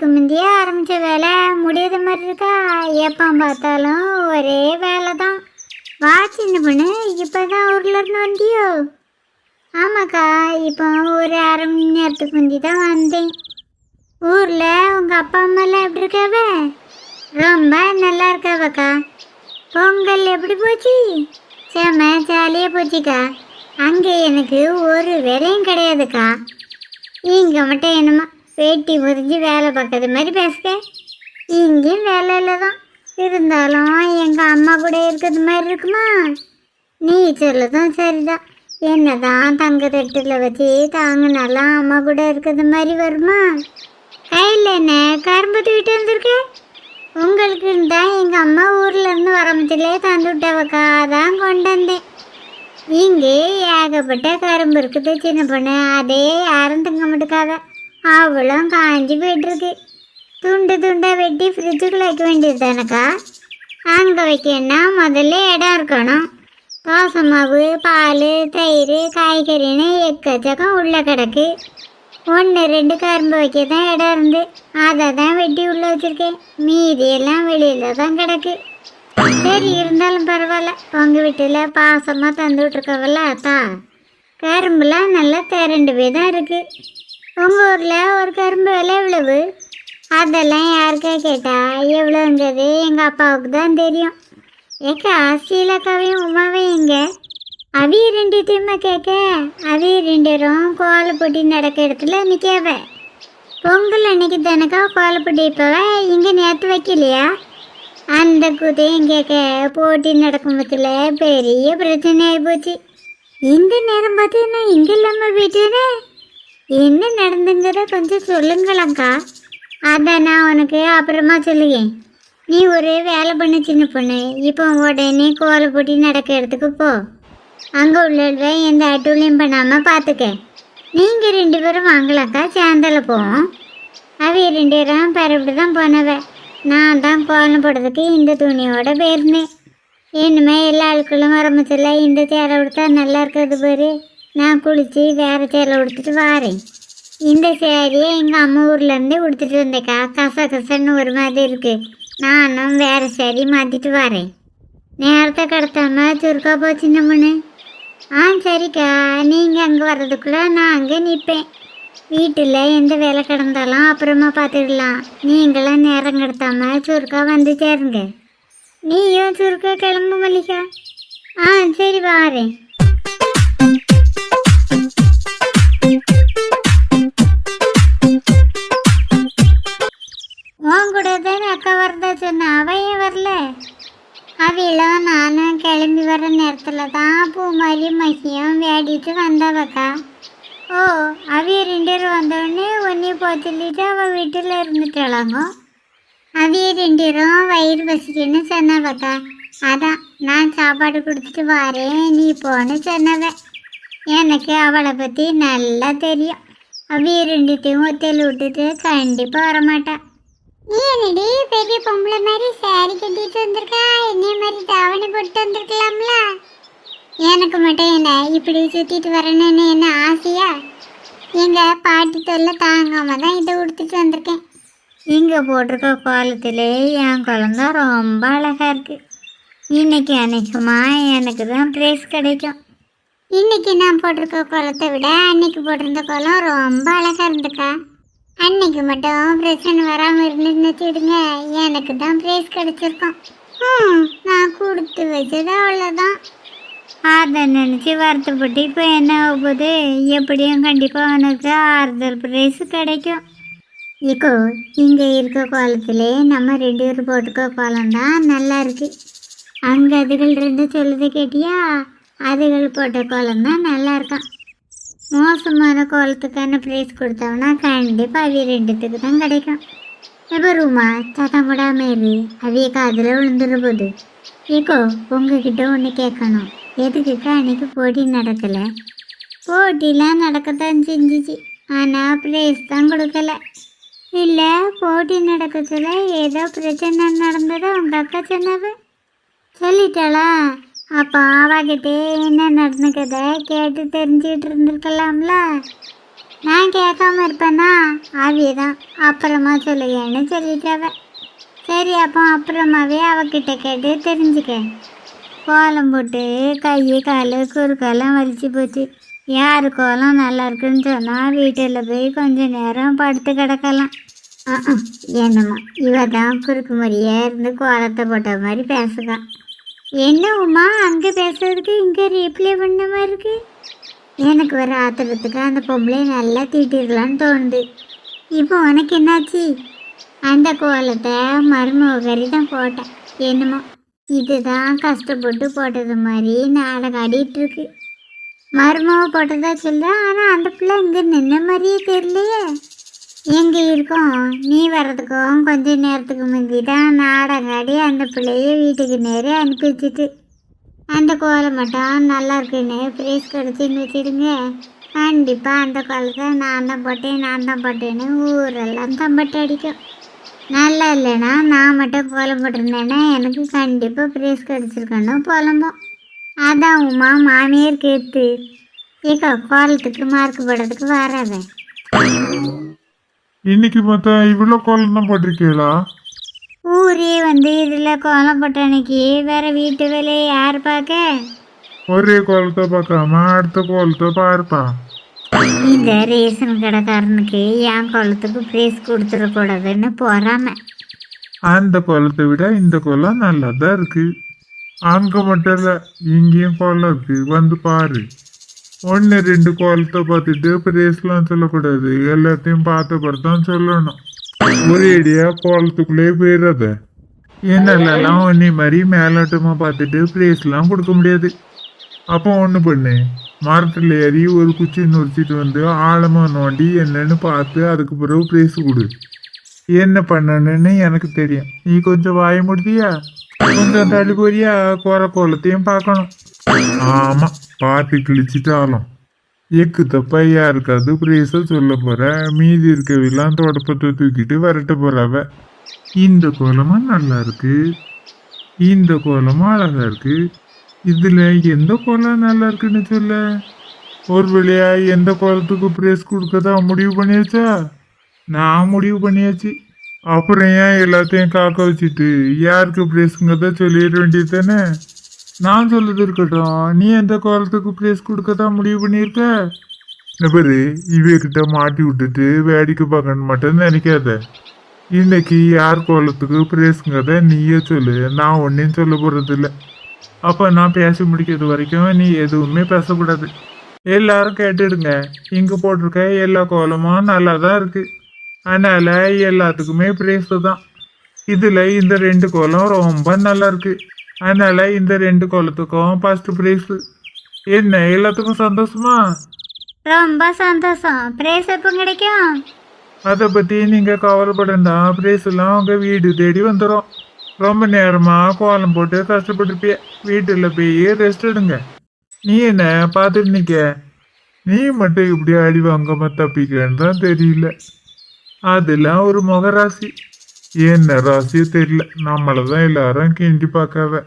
இதுக்கு முந்தையே ஆரம்பித்த வேலை முடியாத மாதிரி இருக்கா? எப்போ பார்த்தாலும் ஒரே வேலை தான் வா சின்ன பொண்ணு இப்போ தான் ஊர்லேருந்து வந்தியோ? ஆமாக்கா இப்போ ஒரு அரை மணி நேரத்துக்கு முந்தி தான் வந்தேன். ஊரில் உங்கள் அப்பா அம்மாலாம் எப்படி இருக்காவ? ரொம்ப நல்லா இருக்காவக்கா. பொங்கல் எப்படி போச்சு? சேம ஜாலியாக போச்சுக்கா. அங்கே எனக்கு ஒரு வேலையும் கிடையாதுக்கா. இங்கே மட்டும் என்னமா வேட்டி முறிஞ்சு வேலை பார்க்கறது மாதிரி பேசுக இங்கேயும் வேலை இல்லை தான் இருந்தாலும் எங்கள் அம்மா கூட இருக்கிறது மாதிரி இருக்குமா? நீ தான் சரிதான். என்னதான் தங்க தட்டில் வச்சு தாங்கினாலும் அம்மா கூட இருக்கிறது மாதிரி வருமா? கையில் என்ன கரும்பு தூக்கிட்டு வந்திருக்கேன் உங்களுக்கு தான் எங்கள் அம்மா ஊர்லேருந்து வரமத்திலே தந்து விட்டவக்கா கொண்டு வந்தேன். இங்கே ஏகப்பட்ட கரும்பு இருக்குது சின்ன பொண்ணு. அதே யாரும் திங்க மாட்டுக்காக. அவளும் காஞ்சி போயிட்டுருக்கு துண்டு துண்டாக வெட்டி ஃப்ரிட்ஜுக்குள்ள வைக்க வேண்டியது தானக்கா அங்கே வைக்கணும்னா முதல்ல இடம் இருக்கணும் தோசை மாவு பால் தயிர் காய்கறின்னு எக்கச்சக்கம் உள்ளே கிடக்கு ஒன்று ரெண்டு கரும்பு வைக்க தான் இடம் இருந்து அதை தான் வெட்டி உள்ளே வச்சுருக்கேன் மீதியெல்லாம் வெளியில் தான் கிடக்கு சரி இருந்தாலும் பரவாயில்ல உங்கள் வீட்டில் பாசமாக தந்துவிட்ருக்கவல்ல அத்தா கரும்புலாம் நல்லா திரண்டு போய் தான் இருக்குது உங்கள் ஊரில் ஒரு கரும்பு விலை எவ்வளவு? அதெல்லாம் யாருக்கா கேட்டா? எவ்வளோன்றது எங்கள் அப்பாவுக்கு தான் தெரியும். ஏக்கா சீலக்காவையும் உமாவையும் எங்க? ரெண்டு ரெண்டுத்தையுமா கேட்க அவி ரெண்டரும் கோலப்பொட்டி நடக்க இடத்துல நிற்காவ பொங்கல் அன்னைக்கு தானக்கா கோலப்பொட்டி இப்போவ இங்கே நேற்று வைக்கலையா? அந்த கூத்தையும் கேட்க போட்டி நடக்கும் பத்தில் பெரிய பிரச்சனை ஆகிப்போச்சு இந்த நேரம் பார்த்து நான் இங்கே இல்லாமல் போயிட்டேனே என்ன நடந்துங்கிறத கொஞ்சம் சொல்லுங்களேங்க்கா அதை நான் உனக்கு அப்புறமா சொல்லுவேன் நீ ஒரு வேலை பண்ண சின்ன பொண்ணு. இப்போ உடனே கோலை போட்டி நடக்க இடத்துக்கு போ. அங்கே உள்ள எந்த அட்டூழியம் பண்ணாமல் பார்த்துக்க நீங்கள் ரெண்டு பேரும் வாங்கலாக்கா சேந்தல போவோம். அவைய ரெண்டு பேரும் பரப்பிட்டு தான் போனவ. நான் தான் கோலம் போடுறதுக்கு இந்த துணியோட போயிருந்தேன். இனிமேல் எல்லா ஆட்களும் ஆரம்பிச்சில்ல இந்த சேரை விடுத்தா நல்லா இருக்கிறது பேர். நான் குளித்து வேறு சேலை உடுத்துட்டு வாரேன். இந்த சேரீயை எங்கள் அம்மா ஊர்லேருந்து உடுத்துட்டு வந்தேக்கா. கச கசன்னு ஒரு மாதிரி இருக்குது நானும் வேறு சேரீ மாற்றிட்டு வரேன். நேரத்தை கடத்தாம சுருக்கா போச்சுன்னு பொண்ணு. ஆ சரிக்கா. நீங்கள் அங்கே வர்றதுக்குள்ளே நான் அங்கே நிற்பேன் வீட்டில் எந்த வேலை கிடந்தாலும் அப்புறமா பார்த்துக்கலாம் நீங்களும் நேரம் கடத்தாம சுருக்கா வந்து சேருங்க. நீயும் சுருக்கா கிளம்பு மல்லிகா. ஆ சரி வாரேன். அக்கா வரதா சொன்ன அவன் வரல. அவையெல்லாம் நானும் கிளம்பி வர நேரத்தில் தான் பூமாரி மகியும் வேடிட்டு வந்தவக்கா. ஓ அவிய ரெண்டு பேரும் வந்தோடனே ஒன்றே போக சொல்லிட்டு அவள் வீட்டில் இருந்துட்டாளாங்க? அவிய ரெண்டு பேரும் வயிறு பசிக்குன்னு சொன்னவக்கா. அதான் நான் சாப்பாடு கொடுத்துட்டு வரேன் நீ போன்னு சொன்னவன் எனக்கு அவளை பற்றி நல்லா தெரியும். அவிய ரெண்டுத்தையும் ஒத்தையில் விட்டுட்டு கண்டிப்பாக வரமாட்டா. நீ என்னடி பெரிய பொம்பளை மாதிரி சாரி கட்டிட்டு வந்திருக்கா? என்னைய மாதிரி தாவணி போட்டு வந்திருக்கலாம்ல? எனக்கு மட்டும் என்ன இப்படி சுத்திட்டு வரணும்னு என்ன ஆசையா? எங்கள் பாட்டி தொல்லை தாங்காம தான் இதை உடுத்துட்டு வந்திருக்கேன். இங்கே போட்டிருக்க கோலத்திலே என் குழந்த ரொம்ப அழகாக இருக்குது இன்னைக்கு அன்னைக்குமா எனக்கு தான் ப்ரைஸ் கிடைக்கும். இன்னைக்கு நான் போட்டிருக்க கோலத்தை விட அன்னைக்கு போட்டிருந்த கோலம் ரொம்ப அழகாக இருந்துக்கா அன்னைக்கு மட்டும் பிரச்சனை வராமல் இருந்துச்சுன்னு வச்சுடுங்க எனக்கு தான் ப்ரைஸ் கிடைச்சிருக்கும். ம், நான் கொடுத்து வச்சது அவ்வளோதான் அதை நினச்சி வருத்தப்பட்டு இப்போ என்ன ஆகுது? எப்படியும் கண்டிப்பாக உனக்கு ஆறுதல் ப்ரைஸ் கிடைக்கும். இப்போ இங்கே இருக்க கோலத்திலே நம்ம ரெண்டு பேர் போட்டுக்க கோலம் தான் நல்லா இருக்கு. அங்கே அதுகள் ரெண்டு சொல்லுது கேட்டியா? அதுகள் போட்ட கோலம் தான் நல்லா இருக்கான். மோசமான கோலத்துக்கான ப்ரைஸ் கொடுத்தோம்னா கண்டிப்பாக அவிய ரெண்டுத்துக்கு தான் கிடைக்கும். எப்போ ரூமா? சத்தம் போடாமல் இரு அவிய காதில் விழுந்துட போகுது ஏகோ உங்ககிட்ட ஒன்று கேட்கணும் எதுக்குக்கா அன்னைக்கு போட்டி நடக்கலை? போட்டிலாம் நடக்கத்தான் செஞ்சிச்சு. ஆனால் ப்ரைஸ் தான் கொடுக்கல. இல்லை போட்டி நடக்க ஏதோ பிரச்சனை நடந்ததோ உங்கள் அக்கா சொன்னது சொல்லிட்டாளா? அப்போ அவகிட்ட என்ன நடந்துக்கத கேட்டு தெரிஞ்சுக்கிட்டு இருந்திருக்கலாம்ல நான் கேட்காம இருப்பேன்னா அவியதான் அப்புறமா சொல்லுங்கன்னு சொல்லிட்டாவ சரி அப்போ அப்புறமாவே அவகிட்ட கேட்டு தெரிஞ்சுக்க கோலம் போட்டு கை கால் குறுக்கெல்லாம் வலிச்சு போச்சு யார் கோலம் நல்லா இருக்குன்னு சொன்னால் வீட்டில் போய் கொஞ்ச நேரம் படுத்து கிடக்கலாம் என்னம்மா இவ தான் குறுக்கு மாதிரியே இருந்து கோலத்தை போட்ட மாதிரி பேசுதான் என்ன உமா அங்கே பேசுறதுக்கு இங்கே ரீப்ளே பண்ண மாதிரி இருக்கு? எனக்கு வர ஆத்திரத்துக்கு அந்த பொம்பளை நல்லா தீட்டிடலான்னு தோணுது. இப்போ உனக்கு என்னாச்சு? அந்த கோலத்தை மருமகரி தான் போட்டேன். என்னமோ? இதுதான் கஷ்டப்பட்டு போட்டது மாதிரி நாடகம் ஆடிட்டு இருக்கு. மருமக போட்டதா சொல்ல ஆனால் அந்த பிள்ளை இங்கே நின்ன மாதிரியே தெரியலையே. எங்கே இருக்கோம்? நீ வர்றதுக்கும் கொஞ்ச நேரத்துக்கு முந்தி தான் நாடகம் அந்த பிள்ளைய வீட்டுக்கு நேரே அனுப்பி வச்சுட்டு அந்த கோலம் மட்டும் நல்லா இருக்குன்னு ப்ரைஸ் கிடச்சின்னு வச்சுடுங்க கண்டிப்பாக அந்த கோலத்தை நான் தான் போட்டேன் நான் தான் போட்டேன்னு ஊரெல்லாம் தம்பட்டு அடிக்கும். நல்லா இல்லைன்னா நான் மட்டும் கோலம் போட்டிருந்தேன்னா எனக்கு கண்டிப்பாக ப்ரைஸ் கிடச்சிருக்கணும் புலம்போம். அதான் உமா மாமியார் கேத்து ஏக்கா கோலத்துக்கு மார்க் போடுறதுக்கு வராத. இன்னைக்கு பார்த்தா இவ்வளோ கோலம் தான் போட்டிருக்கீங்களா? ஊரே வந்து இதில் கோலம் போட்ட அன்னைக்கு வேற வீட்டு வேலையை யார் பார்க்க? ஒரே கோலத்தை பார்க்காம அடுத்த கோலத்தை பாருப்பா. இந்த ரேஷன் கடைக்காரனுக்கு என் கோலத்துக்கு ப்ரைஸ் கொடுத்துடக்கூடாதுன்னு போறாம. அந்த கோலத்தை விட இந்த கோலம் நல்லா தான் இருக்கு. அங்கே மட்டும் இல்லை இங்கேயும் கோலம் இருக்கு. வந்து பாரு. ஒன்று ரெண்டு கோலத்தை பார்த்துட்டு பிரேஸ்லாம் சொல்லக்கூடாது. எல்லாத்தையும் பார்த்த பார்த்து தான் சொல்லணும். ஒரேடியா கோலத்துக்குள்ளே போயிடுறத என்னெல்லாம் ஒன்னே மாதிரி மேலோட்டமாக பார்த்துட்டு பிரைஸ்லாம் கொடுக்க முடியாது. அப்போ ஒன்று பண்ணு. மரத்தில் ஏறி ஒரு குச்சி நுரிச்சிட்டு வந்து ஆழமாக நோண்டி என்னன்னு பார்த்து அதுக்கு பிறகு பிரைஸ் கொடு. என்ன பண்ணணும்னு எனக்கு தெரியும். நீ கொஞ்சம் வாய முடியா கொஞ்சம் தள்ளி போறியா குறை கோலத்தையும் பார்க்கணும். ஆமாம் பார்த்து கிழிச்சிட்டாலும் எக்கு தப்பா யாருக்காவது ப்ரைஸை சொல்ல போற மீதி இருக்கவெல்லாம் தொடப்பத்தை தூக்கிட்டு விரட்ட போறவ. இந்த கோலமா நல்லா இருக்கு இந்த கோலமும் அழகா இருக்கு இதுல எந்த கோலம் நல்லா இருக்குன்னு சொல்ல? ஒரு வழியா எந்த கோலத்துக்கு ப்ரைஸ் கொடுக்கதா முடிவு பண்ணியாச்சா? நான் முடிவு பண்ணியாச்சு. அப்புறம் ஏன் எல்லாத்தையும் காக்க வச்சுட்டு யாருக்கு ப்ரைஸுங்கிறத சொல்லிட வேண்டியது தானே? நான் சொல்லுது இருக்கட்டும். நீ எந்த கோலத்துக்கு கொடுக்க தான் முடிவு பண்ணியிருக்க? இந்த பாரு மாட்டி விட்டுட்டு வேடிக்கை பார்க்கணும் மட்டும் நினைக்காத. இன்னைக்கு யார் கோலத்துக்கு ப்ரைஸுங்கிறத நீயே சொல்லு. நான் ஒன்றையும் சொல்ல போகிறது இல்லை அப்போ நான் பேசி முடிக்கிறது வரைக்கும் நீ எதுவுமே பேசக்கூடாது. எல்லாரும் கேட்டுடுங்க. இங்கே போட்டிருக்க எல்லா கோலமும் நல்லா தான் இருக்குது அதனால் எல்லாத்துக்குமே ப்ரைஸ் தான். இதில் இந்த ரெண்டு கோலம் ரொம்ப நல்லா இருக்குது அதனால இந்த ரெண்டு கோலத்துக்கும் ஃபர்ஸ்ட் ப்ரைஸ் என்ன எல்லாத்துக்கும் சந்தோஷமா? ரொம்ப சந்தோஷம். ப்ரைஸ் எப்போ கிடைக்கும்? அதை பற்றி நீங்கள் கவலைப்படண்டா. ப்ரைஸ் எல்லாம் உங்கள் வீடு தேடி வந்துடும் ரொம்ப நேரமாக கோலம் போட்டு கஷ்டப்பட்டுருப்பிய. வீட்டில் போய் ரெஸ்ட் எடுங்க. நீ என்ன பார்த்துட்டு நிற்க நீ மட்டும் இப்படி அடி வாங்காம தப்பிக்கிறேன்னு தான் தெரியல. அதெல்லாம் ஒரு முக ராசி என்ன ராசியோ தெரியல. நம்மளை தான் எல்லாரும் கிண்டி பார்க்காவ